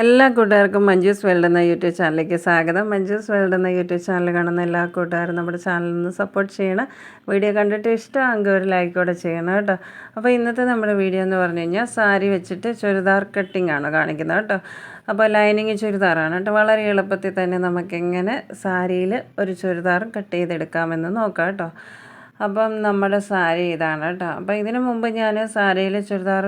എല്ലാ കൂട്ടുകാർക്കും മഞ്ജൂസ് വേൾഡ് എന്ന യൂട്യൂബ് ചാനലിലേക്ക് സ്വാഗതം. മഞ്ജൂസ് വേൾഡ് എന്ന യൂട്യൂബ് ചാനൽ കാണുന്ന എല്ലാ കൂട്ടുകാരും നമ്മുടെ ചാനലിൽ സപ്പോർട്ട് ചെയ്യണം. വീഡിയോ കണ്ടിട്ട് ഇഷ്ടമാണെങ്കിൽ ഒരു ലൈക്ക് കൂടെ ചെയ്യണം കേട്ടോ. അപ്പോൾ ഇന്നത്തെ നമ്മുടെ വീഡിയോ എന്ന് പറഞ്ഞു കഴിഞ്ഞാൽ സാരി വെച്ചിട്ട് ചുരിദാർ കട്ടിംഗ് ആണ് കാണിക്കുന്നത് കേട്ടോ. അപ്പോൾ ലൈനിങ് ചുരിദാറാണ് കേട്ടോ. വളരെ എളുപ്പത്തിൽ തന്നെ നമുക്കെങ്ങനെ സാരിയിൽ ഒരു ചുരിദാർ കട്ട് ചെയ്തെടുക്കാമെന്ന് നോക്കാം കേട്ടോ. അപ്പം നമ്മുടെ സാരി ഇതാണ് കേട്ടോ. അപ്പം ഇതിനു മുമ്പ് ഞാൻ സാരിയിൽ ചുരിദാർ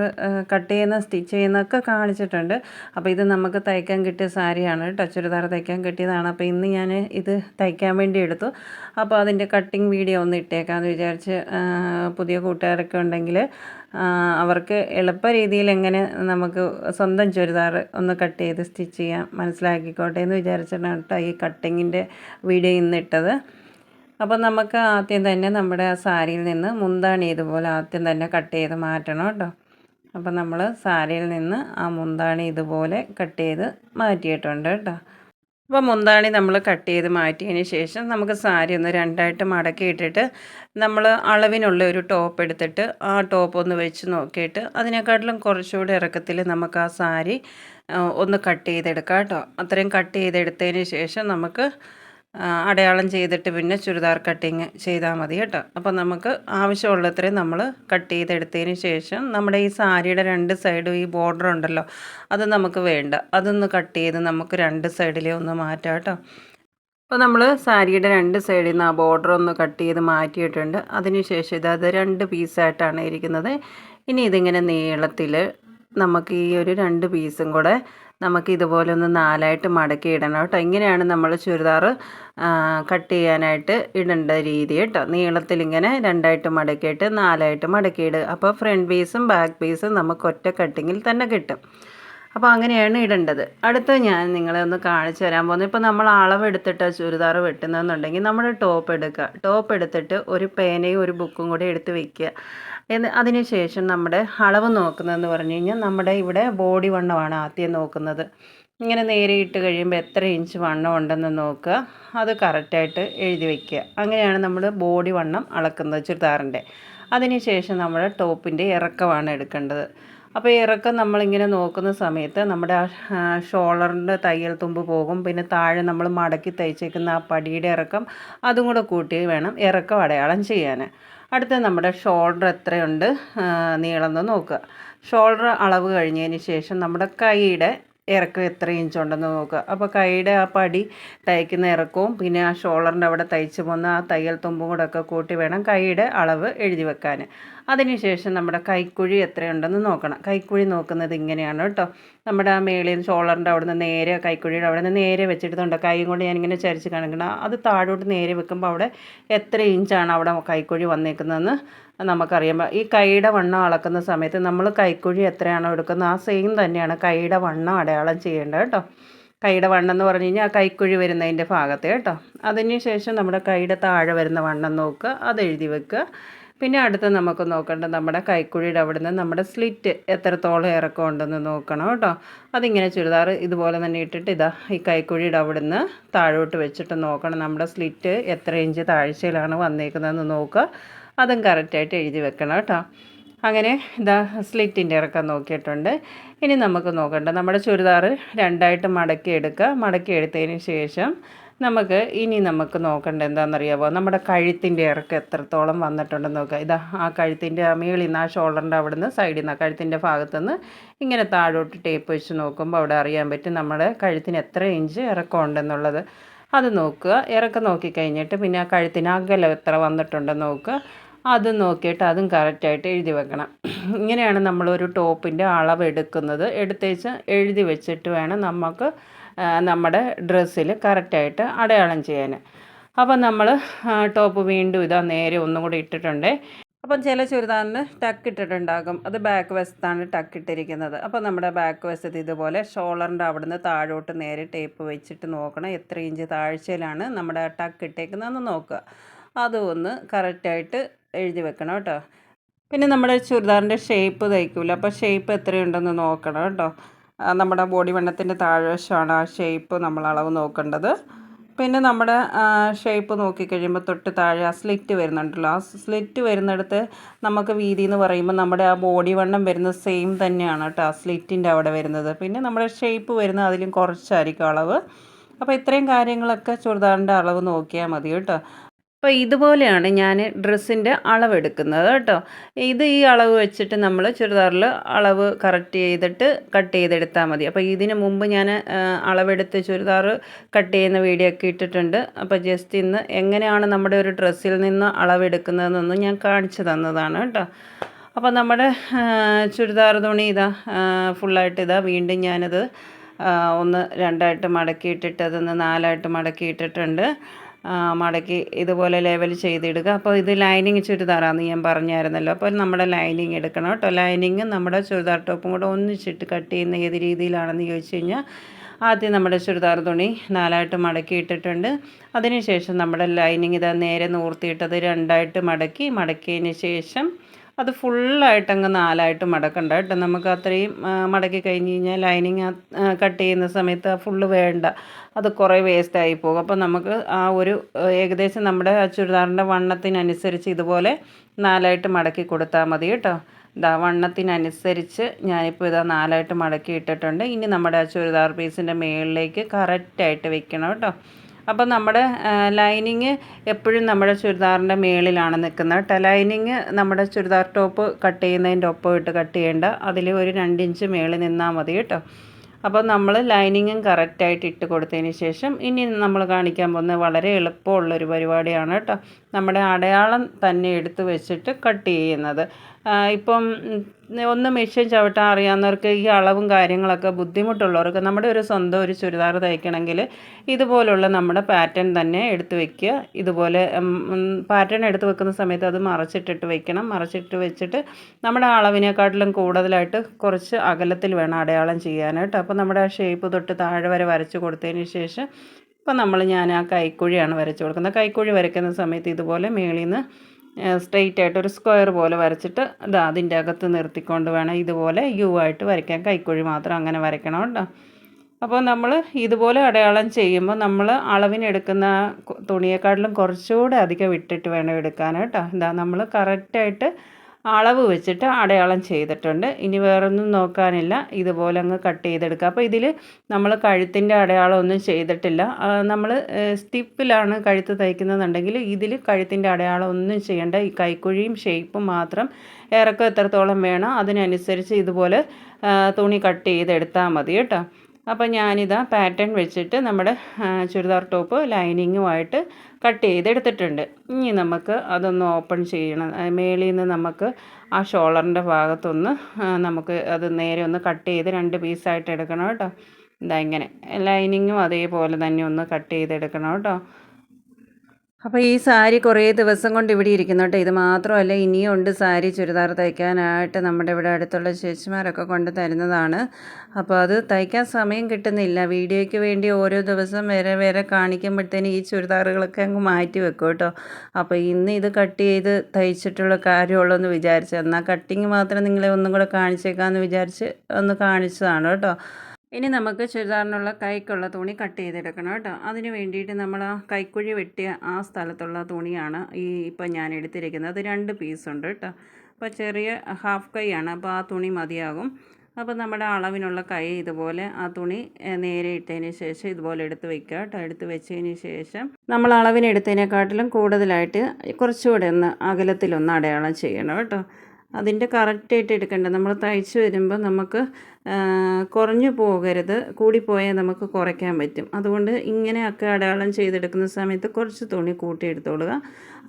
കട്ട് ചെയ്യുന്ന സ്റ്റിച്ച് ചെയ്യുന്നൊക്കെ കാണിച്ചിട്ടുണ്ട്. അപ്പോൾ ഇത് നമുക്ക് തയ്ക്കാൻ കിട്ടിയ സാരിയാണ് കേട്ടോ. ചുരിദാർ തയ്ക്കാൻ കിട്ടിയതാണ്. അപ്പോൾ ഇന്ന് ഞാൻ ഇത് തയ്ക്കാൻ വേണ്ടി എടുത്തു. അപ്പോൾ അതിന്റെ കട്ടിങ് വീഡിയോ ഒന്ന് ഇട്ടേക്കാമെന്ന് വിചാരിച്ച് പുതിയ കൂട്ടുകാരൊക്കെ ഉണ്ടെങ്കിൽ അവർക്ക് എളുപ്പ രീതിയിൽ എങ്ങനെ നമുക്ക് സ്വന്തം ചുരിദാർ ഒന്ന് കട്ട് ചെയ്ത് സ്റ്റിച്ച് ചെയ്യാം മനസ്സിലാക്കിക്കോട്ടെ എന്ന് വിചാരിച്ചിട്ടാണ് കേട്ടോ ഈ കട്ടിങ്ങിന്റെ വീഡിയോ ഇന്ന് ഇട്ടത്. അപ്പോൾ നമുക്ക് ആദ്യം തന്നെ നമ്മുടെ ആ സാരിയിൽ നിന്ന് മുന്താണി ഇതുപോലെ ആദ്യം തന്നെ കട്ട് ചെയ്ത് മാറ്റണം കേട്ടോ. അപ്പോൾ നമ്മൾ സാരിയിൽ നിന്ന് ആ മുന്താണി ഇതുപോലെ കട്ട് ചെയ്ത് മാറ്റിയിട്ടുണ്ട് കേട്ടോ. അപ്പോൾ മുന്താണി നമ്മൾ കട്ട് ചെയ്ത് മാറ്റിയതിന് ശേഷം നമുക്ക് സാരി ഒന്ന് രണ്ടായിട്ട് മടക്കി ഇട്ടിട്ട് നമ്മൾ അളവിനുള്ള ഒരു ടോപ്പ് എടുത്തിട്ട് ആ ടോപ്പ് ഒന്ന് വെച്ച് നോക്കിയിട്ട് അതിനെക്കാട്ടിലും കുറച്ചുകൂടി ഇറക്കത്തിൽ നമുക്ക് ആ സാരി ഒന്ന് കട്ട് ചെയ്തെടുക്കാം കേട്ടോ. അത്രയും കട്ട് ചെയ്തെടുത്തതിന് ശേഷം നമുക്ക് അടയാളം ചെയ്തിട്ട് പിന്നെ ചുരിദാർ കട്ടിങ് ചെയ്താൽ മതി കേട്ടോ. അപ്പോൾ നമുക്ക് ആവശ്യമുള്ളത്രയും നമ്മൾ കട്ട് ചെയ്തെടുത്തതിന് ശേഷം നമ്മുടെ ഈ സാരിയുടെ രണ്ട് സൈഡും ഈ ബോർഡർ ഉണ്ടല്ലോ അത് നമുക്ക് വേണ്ട. അതൊന്ന് കട്ട് ചെയ്ത് നമുക്ക് രണ്ട് സൈഡിലേ ഒന്ന് മാറ്റാം കേട്ടോ. അപ്പോൾ നമ്മൾ സാരിയുടെ രണ്ട് സൈഡിൽ നിന്ന് ആ ബോർഡർ ഒന്ന് കട്ട് ചെയ്ത് മാറ്റിയിട്ടുണ്ട്. അതിനുശേഷം ഇത് അത് രണ്ട് പീസായിട്ടാണ് ഇരിക്കുന്നത്. ഇനി ഇതിങ്ങനെ നീളത്തിൽ നമുക്ക് ഈ ഒരു രണ്ട് പീസും കൂടെ നമുക്ക് ഇതുപോലെ ഒന്ന് നാലായിട്ട് മടക്കി ഇടണം കേട്ടോ. ഇങ്ങനെയാണ് നമ്മൾ ചുരിദാറ് കട്ട് ചെയ്യാനായിട്ട് ഇടേണ്ട രീതി കേട്ടോ. നീളത്തിൽ ഇങ്ങനെ രണ്ടായിട്ട് മടക്കിയിട്ട് നാലായിട്ട് മടക്കിയിടുക അപ്പോൾ ഫ്രണ്ട് പീസും ബാക്ക് പീസും നമുക്ക് ഒറ്റ കട്ടിങ്ങിൽ തന്നെ കിട്ടും. അപ്പോൾ അങ്ങനെയാണ് ഇടേണ്ടത്. അടുത്ത ഞാൻ നിങ്ങളെ ഒന്ന് കാണിച്ചു തരാൻ പോകുന്നത്. ഇപ്പോൾ നമ്മൾ അളവെടുത്തിട്ട് ചുരിദാർ വെട്ടുന്നതെന്നുണ്ടെങ്കിൽ നമ്മൾ ടോപ്പ് എടുക്കുക ടോപ്പ് എടുത്തിട്ട് ഒരു പേനയും ഒരു ബുക്കും കൂടി എടുത്ത് വെക്കുക. എന്ന് അതിനുശേഷം നമ്മുടെ അളവ് നോക്കുന്നതെന്ന് പറഞ്ഞു കഴിഞ്ഞാൽ നമ്മുടെ ഇവിടെ ബോഡി വണ്ണമാണ് ആദ്യം നോക്കുന്നത്. ഇങ്ങനെ നേരെ ഇട്ട് കഴിയുമ്പോൾ എത്ര ഇഞ്ച് വണ്ണം ഉണ്ടെന്ന് നോക്കുക. അത് കറക്റ്റായിട്ട് എഴുതി വയ്ക്കുക അങ്ങനെയാണ് നമ്മൾ ബോഡി വണ്ണം അളക്കുന്നത് ചുരിദാറിന്റെ. അതിനുശേഷം നമ്മൾ ടോപ്പിന്റെ ഇറക്കമാണ് എടുക്കേണ്ടത്. അപ്പോൾ ഇറക്കം നമ്മളിങ്ങനെ നോക്കുന്ന സമയത്ത് നമ്മുടെ ആ ഷോളറിന്റെ തയ്യൽ തുമ്പ് പോകും. പിന്നെ താഴെ നമ്മൾ മടക്കി തയ്ച്ചേക്കുന്ന ആ പടിയുടെ ഇറക്കം അതും കൂടെ കൂട്ടി വേണം ഇറക്കം അടയാളം ചെയ്യാൻ അടുത്ത നമ്മുടെ ഷോൾഡർ എത്രയുണ്ട്? നീളം എന്ന് നോക്കുക. ഷോൾഡർ അളവ് കഴിഞ്ഞതിന് ശേഷം നമ്മുടെ കൈയുടെ ഇറക്കം എത്ര ഇഞ്ച് ഉണ്ടെന്ന് നോക്കുക. അപ്പോൾ കൈയുടെ ആ പടി തയ്ക്കുന്ന ഇറക്കവും പിന്നെ ആ ഷോളറിന്റെ അവിടെ തയ്ച്ച് പോകുന്ന ആ തയ്യൽ തുമ്പും കൂടെ ഒക്കെ കൂട്ടി വേണം കൈയുടെ അളവ് എഴുതി വെക്കാൻ. അതിനുശേഷം നമ്മുടെ കൈക്കുഴി എത്രയുണ്ടെന്ന് നോക്കണം. കൈക്കുഴി നോക്കുന്നത് ഇങ്ങനെയാണ് കേട്ടോ. നമ്മുടെ ആ മേളിൽ ഷോളറിന്റെ അവിടെ നിന്ന് നേരെ കൈക്കുഴിയുടെ അവിടെ നിന്ന് നേരെ വെച്ചിട്ടുണ്ട്. കൈ കൊണ്ട് ഞാനിങ്ങനെ ചരിച്ച് കാണിക്കണം. അത് താഴോട്ട് നേരെ വെക്കുമ്പോൾ അവിടെ എത്ര ഇഞ്ചാണ് അവിടെ കൈക്കുഴി വന്നേക്കുന്നതെന്ന് നമുക്കറിയാം. ഈ കൈയുടെ വണ്ണം അളക്കുന്ന സമയത്ത് നമ്മൾ കൈക്കുഴി എത്രയാണോ എടുക്കുന്നത് ആ സെയിം തന്നെയാണ് കൈയുടെ വണ്ണം അടയാളം ചെയ്യേണ്ടത് കേട്ടോ. കൈയുടെ വണ്ണം എന്ന് പറഞ്ഞു കഴിഞ്ഞാൽ കൈക്കുഴി വരുന്നതിന്റെ ഭാഗത്ത് കേട്ടോ. അതിന് ശേഷം നമ്മുടെ കൈയുടെ താഴെ വരുന്ന വണ്ണം നോക്കുക അത് എഴുതി വെക്കുക. പിന്നെ അടുത്ത് നമുക്ക് നോക്കേണ്ടത് നമ്മുടെ കൈക്കുഴിയുടെ അവിടെ നിന്ന് നമ്മുടെ സ്ലിറ്റ് എത്രത്തോളം ഇറക്കം ഉണ്ടെന്ന് നോക്കണം കേട്ടോ. അതിങ്ങനെ ചുരിദാർ ഇതുപോലെ തന്നെ ഇട്ടിട്ട് ഇതാ ഈ കൈക്കുഴിയുടെ അവിടെ നിന്ന് താഴോട്ട് വെച്ചിട്ട് നോക്കണം. നമ്മുടെ സ്ലിറ്റ് എത്ര ഇഞ്ച് താഴ്ചയിലാണ് വന്നേക്കുന്നതെന്ന് നോക്കുക. അതും കറക്റ്റായിട്ട് എഴുതി വെക്കണം കേട്ടോ. അങ്ങനെ ഇതാ സ്ലിറ്റിന്റെ ഇറക്കം നോക്കിയിട്ടുണ്ട്. ഇനി നമുക്ക് നോക്കണ്ട. നമ്മുടെ ചുരിദാറ് രണ്ടായിട്ട് മടക്കി എടുക്കുക. മടക്കി എടുത്തതിന് ശേഷം നമുക്ക് ഇനി നമുക്ക് നോക്കേണ്ട എന്താണെന്നറിയാമോ നമ്മുടെ കഴുത്തിന്റെ ഇറക്കം എത്രത്തോളം വന്നിട്ടുണ്ടെന്ന് നോക്കുക. ഇതാ ആ കഴുത്തിന്റെ മേളിൽ നിന്ന് ആ ഷോൾഡറിന്റെ അവിടെ നിന്ന് സൈഡിൽ നിന്ന് കഴുത്തിന്റെ ഭാഗത്തുനിന്ന് ഇങ്ങനെ താഴോട്ട് ടേപ്പ് വെച്ച് നോക്കുമ്പോൾ അവിടെ അറിയാൻ പറ്റും നമ്മുടെ കഴുത്തിന് എത്ര ഇഞ്ച് ഇറക്കം ഉണ്ടെന്നുള്ളത്. അത് നോക്കുക. ഇറക്കം നോക്കിക്കഴിഞ്ഞിട്ട് പിന്നെ ആ കഴുത്തിന് അകലം എത്ര വന്നിട്ടുണ്ടെന്ന് നോക്കുക. അത് നോക്കിയിട്ട് അതും കറക്റ്റായിട്ട് എഴുതി വെക്കണം. ഇങ്ങനെയാണ് നമ്മളൊരു ടോപ്പിന്റെ അളവ് എടുക്കുന്നത്. എടുത്തേച്ച് എഴുതി വെച്ചിട്ട് വേണം നമുക്ക് നമ്മുടെ ഡ്രസ്സിൽ കറക്റ്റായിട്ട് അടയാളം ചെയ്യാൻ. അപ്പം നമ്മൾ ടോപ്പ് വീണ്ടും ഇതാ നേരെ ഒന്നും കൂടി ഇട്ടിട്ടുണ്ട്. അപ്പം ചില ചുരിദാറിന് ടക്ക് ഇട്ടിട്ടുണ്ടാകും. അത് ബാക്ക് വശത്താണ് ടക്ക് ഇട്ടിരിക്കുന്നത്. അപ്പോൾ നമ്മുടെ ബാക്ക് വശത്ത് ഇതുപോലെ ഷോളറിന്റെ അവിടുന്ന് താഴോട്ട് നേരെ ടേപ്പ് വെച്ചിട്ട് നോക്കണം. എത്ര ഇഞ്ച് താഴ്ചയിലാണ് നമ്മുടെ ടക്ക് ഇട്ടേക്കുന്നതെന്ന് നോക്കുക. അതും ഒന്ന് കറക്റ്റായിട്ട് എഴുതി വെക്കണം കേട്ടോ. പിന്നെ നമ്മുടെ ചുരിദാറിന്റെ ഷേപ്പ് തയ്ക്കില്ല അപ്പോൾ ഷേപ്പ് എത്രയുണ്ടെന്ന് നോക്കണം കേട്ടോ. നമ്മുടെ ബോഡി വണ്ണത്തിന്റെ താഴ്വശമാണ് ആ ഷേപ്പ് നമ്മൾ അളവ് നോക്കേണ്ടത്. പിന്നെ നമ്മുടെ ഷേപ്പ് നോക്കിക്കഴിയുമ്പോൾ തൊട്ട് താഴെ ആ സ്ലിറ്റ് വരുന്നുണ്ടല്ലോ. ആ സ്ലിറ്റ് വരുന്നിടത്ത് നമുക്ക് വീതി എന്ന് പറയുമ്പോൾ നമ്മുടെ ആ ബോഡി വണ്ണം വരുന്നത് സെയിം തന്നെയാണ് കേട്ടോ. ആ സ്ലിറ്റിന്റെ അവിടെ വരുന്നത്. പിന്നെ നമ്മുടെ ഷേപ്പ് വരുന്നത് അതിലും കുറച്ചായിരിക്കും അളവ്. അപ്പോൾ ഇത്രയും കാര്യങ്ങളൊക്കെ ചുരിദാറിന്റെ അളവ് നോക്കിയാൽ മതി കേട്ടോ. അപ്പോൾ ഇതുപോലെയാണ് ഞാൻ ഡ്രസ്സിന്റെ അളവെടുക്കുന്നത് കേട്ടോ. ഇത് ഈ അളവ് വെച്ചിട്ട് നമ്മൾ ചുരിദാറിൽ അളവ് കറക്റ്റ് ചെയ്തിട്ട് കട്ട് ചെയ്തെടുത്താൽ മതി. അപ്പോൾ ഇതിന് മുമ്പ് ഞാൻ അളവെടുത്ത് ചുരിദാർ കട്ട് ചെയ്യുന്ന വീഡിയോ ഒക്കെ ഇട്ടിട്ടുണ്ട്. അപ്പോൾ ജസ്റ്റ് ഇന്ന് എങ്ങനെയാണ് നമ്മുടെ ഒരു ഡ്രസ്സിൽ നിന്ന് അളവെടുക്കുന്നതെന്നൊന്നും ഞാൻ കാണിച്ചു തന്നതാണ് കേട്ടോ. അപ്പോൾ നമ്മുടെ ചുരിദാർ തുണി ഇതാ ഫുള്ളായിട്ട് ഇതാ വീണ്ടും ഞാനത് ഒന്ന് രണ്ടായിട്ട് മടക്കിയിട്ടിട്ട് അതൊന്ന് നാലായിട്ട് മടക്കിയിട്ടിട്ടുണ്ട്. മടക്കി ഇതുപോലെ ലെവൽ ചെയ്തിടുക. അപ്പോൾ ഇത് ലൈനിങ് ചുരിദാറാന്ന് ഞാൻ പറഞ്ഞായിരുന്നല്ലോ. അപ്പോൾ നമ്മുടെ ലൈനിങ് എടുക്കണം കേട്ടോ. ലൈനിങ് നമ്മുടെ ചുരിദാർ ടോപ്പും കൂടെ ഒന്നിച്ചിട്ട് കട്ട് ചെയ്യുന്ന ഏത് രീതിയിലാണെന്ന് ചോദിച്ചു കഴിഞ്ഞാൽ ആദ്യം നമ്മുടെ ചുരിദാർ തുണി നാലായിട്ട് മടക്കി ഇട്ടിട്ടുണ്ട്. അതിനുശേഷം നമ്മുടെ ലൈനിങ് ഇതാ നേരെ നൂർത്തിയിട്ടത് രണ്ടായിട്ട് മടക്കി. മടക്കിയതിന് ശേഷം അത് ഫുള്ളായിട്ട് അങ്ങ് നാലായിട്ട് മടക്കണ്ട കേട്ടോ. നമുക്ക് അത്രയും മടക്കി കഴിഞ്ഞ് കഴിഞ്ഞാൽ ലൈനിങ് കട്ട് ചെയ്യുന്ന സമയത്ത് ഫുള്ള് വേണ്ട. അത് കുറേ വേസ്റ്റായി പോകും. അപ്പോൾ നമുക്ക് ആ ഒരു ഏകദേശം നമ്മുടെ ആ ചുരിദാറിന്റെ വണ്ണത്തിനനുസരിച്ച് ഇതുപോലെ നാലായിട്ട് മടക്കി കൊടുത്താൽ മതി കേട്ടോ. ഇതാ വണ്ണത്തിനനുസരിച്ച് ഞാനിപ്പോൾ ഇതാ നാലായിട്ട് മടക്കി ഇട്ടിട്ടുണ്ട്. ഇനി നമ്മുടെ ആ ചുരിദാർ പീസിന്റെ മുകളിലേക്ക് കറക്റ്റായിട്ട് വെക്കണം കേട്ടോ. അപ്പോൾ നമ്മുടെ ലൈനിങ് എപ്പോഴും നമ്മുടെ ചുരിദാറിന്റെ മേളിലാണ് നിൽക്കുന്നത്. കേട്ടോ ലൈനിങ് നമ്മുടെ ചുരിദാർ ടോപ്പ് കട്ട് ചെയ്യുന്നതിന്റെ ഒപ്പം ഇട്ട് കട്ട് ചെയ്യേണ്ട. അതിൽ ഒരു രണ്ടിഞ്ച് മേളിൽ നിന്നാൽ മതി കേട്ടോ അപ്പോൾ നമ്മൾ ലൈനിങ്ങും കറക്റ്റായിട്ട് ഇട്ട് കൊടുത്തതിന് ശേഷം ഇനി നമ്മൾ കാണിക്കാൻ പോകുന്നത് വളരെ എളുപ്പമുള്ളൊരു പരിപാടിയാണ് കേട്ടോ നമ്മുടെ അടയാളം തന്നെ എടുത്ത് വെച്ചിട്ട് കട്ട് ചെയ്യുന്നത്. ഇപ്പം ഒന്ന് മെഷീൻ ചവിട്ടാൻ അറിയാവുന്നവർക്ക് ഈ അളവും കാര്യങ്ങളൊക്കെ ബുദ്ധിമുട്ടുള്ളവർക്ക് നമ്മുടെ ഒരു സ്വന്തം ഒരു ചുരിദാർ തയ്ക്കണമെങ്കിൽ ഇതുപോലുള്ള നമ്മുടെ പാറ്റേൺ തന്നെ എടുത്ത് വെക്കുക. ഇതുപോലെ പാറ്റേൺ എടുത്ത് വെക്കുന്ന സമയത്ത് അത് മറച്ചിട്ടിട്ട് വെക്കണം. മറച്ചിട്ട് വെച്ചിട്ട് നമ്മുടെ അളവിനെക്കാട്ടിലും കൂടുതലായിട്ട് കുറച്ച് അകലത്തിൽ വേണം അടയാളം ചെയ്യാനായിട്ട്. അപ്പോൾ നമ്മുടെ ആ ഷേപ്പ് തൊട്ട് താഴെ വരെ വരച്ച് കൊടുത്തതിന് ശേഷം ഇപ്പം നമ്മൾ ഞാൻ ആ കൈക്കുഴിയാണ് വരച്ച് കൊടുക്കുന്നത്. കൈക്കുഴി വരയ്ക്കുന്ന സമയത്ത് ഇതുപോലെ മേളിൽ നിന്ന് സ്ട്രെയിറ്റ് ആയിട്ട് ഒരു സ്ക്വയർ പോലെ വരച്ചിട്ട് ഇത് അതിന്റെ അകത്ത് നിർത്തിക്കൊണ്ട് വേണം ഇതുപോലെ യു ആയിട്ട് വരയ്ക്കാൻ. കൈക്കുഴി മാത്രം അങ്ങനെ വരയ്ക്കണം കേട്ടോ. അപ്പോൾ നമ്മൾ ഇതുപോലെ അടയാളം ചെയ്യുമ്പോൾ നമ്മൾ അളവിനെടുക്കുന്ന തുണിയെക്കാട്ടിലും കുറച്ചുകൂടെ അധികം വിട്ടിട്ട് വേണം എടുക്കാൻ കേട്ടോ. എന്താ നമ്മൾ കറക്റ്റായിട്ട് അളവ് വെച്ചിട്ട് അടയാളം ചെയ്തിട്ടുണ്ട്. ഇനി വേറൊന്നും നോക്കാനില്ല. ഇതുപോലെ അങ്ങ് കട്ട് ചെയ്തെടുക്കുക. അപ്പോൾ ഇതിൽ നമ്മൾ കഴുത്തിന്റെ അടയാളം ഒന്നും ചെയ്തിട്ടില്ല നമ്മൾ സ്റ്റിപ്പിലാണ് കഴുത്ത് തയ്ക്കുന്നതെന്നുണ്ടെങ്കിൽ ഇതിൽ കഴുത്തിന്റെ അടയാളം ഒന്നും ചെയ്യേണ്ട. ഈ കൈക്കുഴിയും ഷേപ്പും മാത്രം ഇറക്കം എത്രത്തോളം വേണം അതിനനുസരിച്ച് ഇതുപോലെ തുണി കട്ട് ചെയ്തെടുത്താൽ മതി കേട്ടോ. അപ്പോൾ ഞാനിതാ പാറ്റേൺ വെച്ചിട്ട് നമ്മുടെ ചുരിദാർ ടോപ്പ് ലൈനിങ്ങുമായിട്ട് കട്ട് ചെയ്തെടുത്തിട്ടുണ്ട്. ഇനി നമുക്ക് അതൊന്ന് ഓപ്പൺ ചെയ്യണം. മേളിൽ നിന്ന് നമുക്ക് ആ ഷോളറിന്റെ ഭാഗത്തൊന്ന് നമുക്ക് അത് നേരെ ഒന്ന് കട്ട് ചെയ്ത് രണ്ട് പീസായിട്ട് എടുക്കണം കേട്ടോ. ഇതാ ഇങ്ങനെ. ലൈനിങ്ങും അതേപോലെ തന്നെ ഒന്ന് കട്ട് ചെയ്തെടുക്കണം കേട്ടോ. അപ്പോൾ ഈ സാരി കുറേ ദിവസം കൊണ്ട് ഇവിടെ ഇരിക്കുന്നു കേട്ടോ. ഇത് മാത്രമല്ല ഇനിയും ഉണ്ട് സാരി ചുരിദാർ തയ്ക്കാനായിട്ട് നമ്മുടെ ഇവിടെ അടുത്തുള്ള ചേച്ചിമാരൊക്കെ കൊണ്ട് തരുന്നതാണ്. അപ്പോൾ അത് തയ്ക്കാൻ സമയം കിട്ടുന്നില്ല. വീഡിയോയ്ക്ക് വേണ്ടി ഓരോ ദിവസം വരെ വരെ കാണിക്കുമ്പോഴത്തേന് ഈ ചുരിദാറുകളൊക്കെ അങ്ങ് മാറ്റി വെക്കും കേട്ടോ. അപ്പോൾ ഇന്ന് ഇത് കട്ട് ചെയ്ത് തയ്ച്ചിട്ടുള്ള കാര്യമുള്ളൂ എന്ന് വിചാരിച്ചു. എന്നാൽ കട്ടിങ് മാത്രം നിങ്ങളെ ഒന്നും കൂടെ കാണിച്ചേക്കാമെന്ന് വിചാരിച്ച് ഒന്ന് കാണിച്ചതാണ് കേട്ടോ. ഇനി നമുക്ക് ചുരിദാറിനുള്ള കൈക്കുള്ള തുണി കട്ട് ചെയ്തെടുക്കണം കേട്ടോ. അതിന് വേണ്ടിയിട്ട് നമ്മൾ ആ കൈക്കുഴി വെട്ടിയ ആ സ്ഥലത്തുള്ള തുണിയാണ് ഈ ഇപ്പം ഞാൻ എടുത്തിരിക്കുന്നത്. അത് രണ്ട് പീസുണ്ട് കേട്ടോ. അപ്പോൾ ചെറിയ ഹാഫ് കൈയാണ് അപ്പോൾ ആ തുണി മതിയാകും. അപ്പോൾ നമ്മുടെ അളവിനുള്ള കൈ ഇതുപോലെ ആ തുണി നേരെ ഇട്ടതിന് ശേഷം ഇതുപോലെ എടുത്ത് വെക്കുക കേട്ടോ. എടുത്ത് വെച്ചതിന് ശേഷം നമ്മൾ അളവിനെടുത്തതിനെക്കാട്ടിലും കൂടുതലായിട്ട് കുറച്ചുകൂടെ ഒന്ന് അകലത്തിലൊന്ന് അടയാളം ചെയ്യണം കേട്ടോ. അതിന്റെ കറക്റ്റായിട്ട് എടുക്കേണ്ടത് നമ്മൾ തയ്ച്ച് വരുമ്പോൾ നമുക്ക് കുറഞ്ഞു പോകരുത്. കൂടിപ്പോയാൽ നമുക്ക് കുറയ്ക്കാൻ പറ്റും. അതുകൊണ്ട് ഇങ്ങനെയൊക്കെ അടയാളം ചെയ്തെടുക്കുന്ന സമയത്ത് കുറച്ച് തുണി കൂട്ടിയെടുത്തോളുക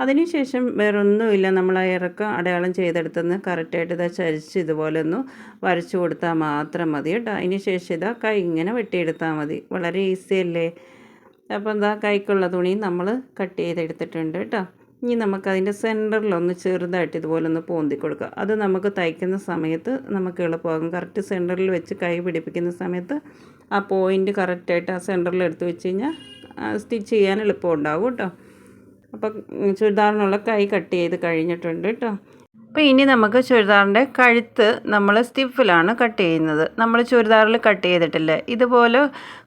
അതിനുശേഷം വേറൊന്നുമില്ല. നമ്മൾ ആ ഇറക്കം അടയാളം ചെയ്തെടുത്തുനിന്ന് കറക്റ്റായിട്ട് ഇതാ ചരിച്ച് ഇതുപോലെ ഒന്ന് വരച്ചു കൊടുത്താൽ മാത്രം മതി കേട്ടോ. അതിന് ശേഷം ഇതാ കൈ ഇങ്ങനെ വെട്ടിയെടുത്താൽ മതി. വളരെ ഈസി അല്ലേ? അപ്പോൾ എന്താ കൈക്കുള്ള തുണി നമ്മൾ കട്ട് ചെയ്തെടുത്തിട്ടുണ്ട് കേട്ടോ. ഇനി നമുക്കതിന്റെ സെന്ററിലൊന്ന് ചെറുതായിട്ട് ഇതുപോലെ ഒന്ന് പോന്തി കൊടുക്കുക. അത് നമുക്ക് തയ്ക്കുന്ന സമയത്ത് നമുക്ക് എളുപ്പമാകും. കറക്റ്റ് സെന്ററിൽ വെച്ച് കൈ പിടിപ്പിക്കുന്ന സമയത്ത് ആ പോയിന്റ് കറക്റ്റായിട്ട് ആ സെന്ററിൽ എടുത്ത് വെച്ച് കഴിഞ്ഞാൽ സ്റ്റിച്ച് ചെയ്യാൻ എളുപ്പം ഉണ്ടാകും കേട്ടോ. അപ്പം ചുരിദാറിനുള്ള കൈ കട്ട് ചെയ്ത് കഴിഞ്ഞിട്ടുണ്ട് കേട്ടോ. അപ്പോൾ ഇനി നമുക്ക് ചുരിദാറിന്റെ കഴുത്ത് നമ്മൾ സ്റ്റിഫിലാണ് കട്ട് ചെയ്യുന്നത്. നമ്മൾ ചുരിദാറിൽ കട്ട് ചെയ്തിട്ടില്ല. ഇതുപോലെ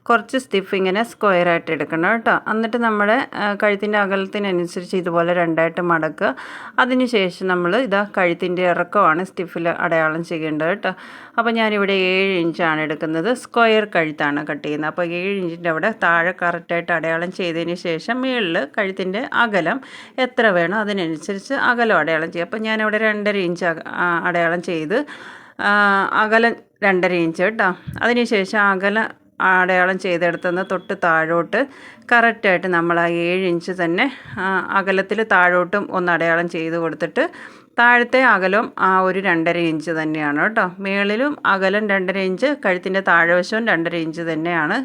കുറച്ച് സ്റ്റിഫ് ഇങ്ങനെ സ്ക്വയർ ആയിട്ട് എടുക്കണം കേട്ടോ. എന്നിട്ട് നമ്മുടെ കഴുത്തിന്റെ അകലത്തിനനുസരിച്ച് ഇതുപോലെ രണ്ടായിട്ട് മടക്കുക. അതിനുശേഷം നമ്മൾ ഇതാ കഴുത്തിന്റെ ഇറക്കമാണ് സ്റ്റിഫിൽ അടയാളം ചെയ്യേണ്ടത് കേട്ടോ. അപ്പോൾ ഞാനിവിടെ ഏഴ് ഇഞ്ചാണ് എടുക്കുന്നത്. സ്ക്വയർ കഴുത്താണ് കട്ട് ചെയ്യുന്നത്. അപ്പോൾ ഏഴ് ഇഞ്ചിന്റെ അവിടെ താഴെ കറക്റ്റായിട്ട് അടയാളം ചെയ്തതിന് ശേഷം മുകളിൽ കഴുത്തിന്റെ അകലം എത്ര വേണോ അതിനനുസരിച്ച് അകലം അടയാളം ചെയ്യും അപ്പോൾ ഞാനിവിടെ രണ്ടര ഇഞ്ച് അടയാളം ചെയ്ത് അകലം രണ്ടര ഇഞ്ച് കേട്ടോ. അതിനുശേഷം അകലം അടയാളം ചെയ്തെടുത്തുനിന്ന് തൊട്ട് താഴോട്ട് കറക്റ്റായിട്ട് നമ്മൾ ആ ഏഴ് ഇഞ്ച് തന്നെ അകലത്തിൽ താഴോട്ടും ഒന്ന് അടയാളം ചെയ്ത് കൊടുത്തിട്ട് താഴത്തെ അകലം ആ ഒരു രണ്ടര ഇഞ്ച് തന്നെയാണ് കേട്ടോ. മേളിലും അകലം രണ്ടര ഇഞ്ച് കഴുത്തിന്റെ താഴെവശവും രണ്ടര ഇഞ്ച് തന്നെയാണ്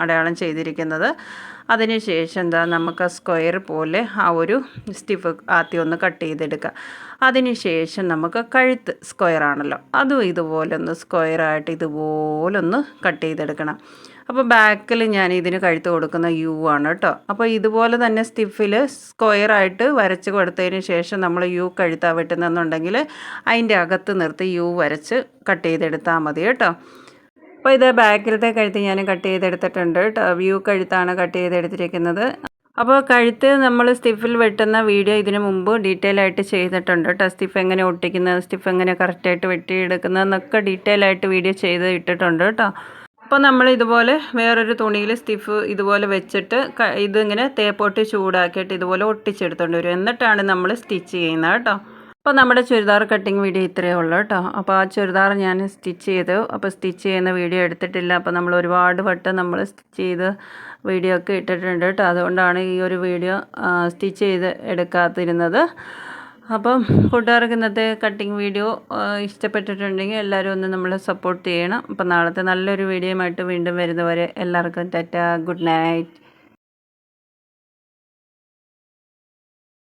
അടയാളം ചെയ്തിരിക്കുന്നത്. അതിനുശേഷം എന്താ നമുക്ക് സ്ക്വയർ പോലെ ആ ഒരു സ്റ്റിഫ് ആദ്യം ഒന്ന് കട്ട് ചെയ്തെടുക്കുക അതിനുശേഷം നമുക്ക് കഴുത്ത് സ്ക്വയർ ആണല്ലോ. അതും ഇതുപോലെ ഒന്ന് സ്ക്വയറായിട്ട് ഇതുപോലെ ഒന്ന് കട്ട് ചെയ്തെടുക്കണം. അപ്പോൾ ബാക്കിൽ ഞാൻ ഇതിന് കഴുത്ത് കൊടുക്കുന്ന യു ആണ് കേട്ടോ അപ്പോൾ ഇതുപോലെ തന്നെ സ്റ്റിഫിൽ സ്ക്വയറായിട്ട് വരച്ച് കൊടുത്തതിന് ശേഷം നമ്മൾ യു കഴുത്താ വെട്ടുന്നെന്നുണ്ടെങ്കിൽ അതിന്റെ അകത്ത് നിർത്തി യു വരച്ച് കട്ട് ചെയ്തെടുത്താൽ മതി കേട്ടോ. അപ്പോൾ ഇത് ബാക്കിലത്തെ കഴുത്ത് ഞാൻ കട്ട് ചെയ്തെടുത്തിട്ടുണ്ട് വ്യൂ കഴുത്താണ് കട്ട് ചെയ്തെടുത്തിരിക്കുന്നത്. അപ്പോൾ കഴുത്ത് നമ്മൾ സ്റ്റിഫിൽ വെട്ടുന്ന വീഡിയോ ഇതിനു മുമ്പ് ഡീറ്റെയിൽ ആയിട്ട് ചെയ്തിട്ടുണ്ട് കേട്ടോ സ്റ്റിഫ് എങ്ങനെ ഒട്ടിക്കുന്നത് സ്റ്റിഫ് എങ്ങനെ കറക്റ്റായിട്ട് വെട്ടിയെടുക്കുന്നതെന്നൊക്കെ ഡീറ്റെയിൽ ആയിട്ട് വീഡിയോ ചെയ്ത് ഇട്ടിട്ടുണ്ട് കേട്ടോ അപ്പോൾ നമ്മൾ ഇതുപോലെ വേറൊരു തുണിയിൽ സ്റ്റിഫ് ഇതുപോലെ വെച്ചിട്ട് ഇതിങ്ങനെ തേപ്പോട്ട് ചൂടാക്കിയിട്ട് ഇതുപോലെ ഒട്ടിച്ചെടുത്തോണ്ട് വരും. എന്നിട്ടാണ് നമ്മൾ സ്റ്റിച്ച് ചെയ്യുന്നത് കേട്ടോ അപ്പോൾ നമ്മുടെ ചുരിദാർ കട്ടിങ് വീഡിയോ ഇത്രയേ ഉള്ളൂ കേട്ടോ. അപ്പോൾ ആ ചുരിദാർ ഞാൻ സ്റ്റിച്ച് ചെയ്തു. അപ്പോൾ സ്റ്റിച്ച് ചെയ്യുന്ന വീഡിയോ എടുത്തിട്ടില്ല. അപ്പോൾ നമ്മൾ ഒരുപാട് വട്ടം നമ്മൾ സ്റ്റിച്ച് ചെയ്ത് വീഡിയോ ഒക്കെ ഇട്ടിട്ടുണ്ട് കേട്ടോ. അതുകൊണ്ടാണ് ഈ ഒരു വീഡിയോ സ്റ്റിച്ച് ചെയ്ത് എടുക്കാതിരുന്നത്. അപ്പം കൂട്ടുകാർക്ക് ഇന്നത്തെ കട്ടിങ് വീഡിയോ ഇഷ്ടപ്പെട്ടിട്ടുണ്ടെങ്കിൽ എല്ലാവരും ഒന്ന് നമ്മളെ സപ്പോർട്ട് ചെയ്യണം. അപ്പം നാളത്തെ നല്ലൊരു വീഡിയോയുമായിട്ട് വീണ്ടും വരുന്നവരെ എല്ലാവർക്കും ടാറ്റ ഗുഡ് നൈറ്റ്.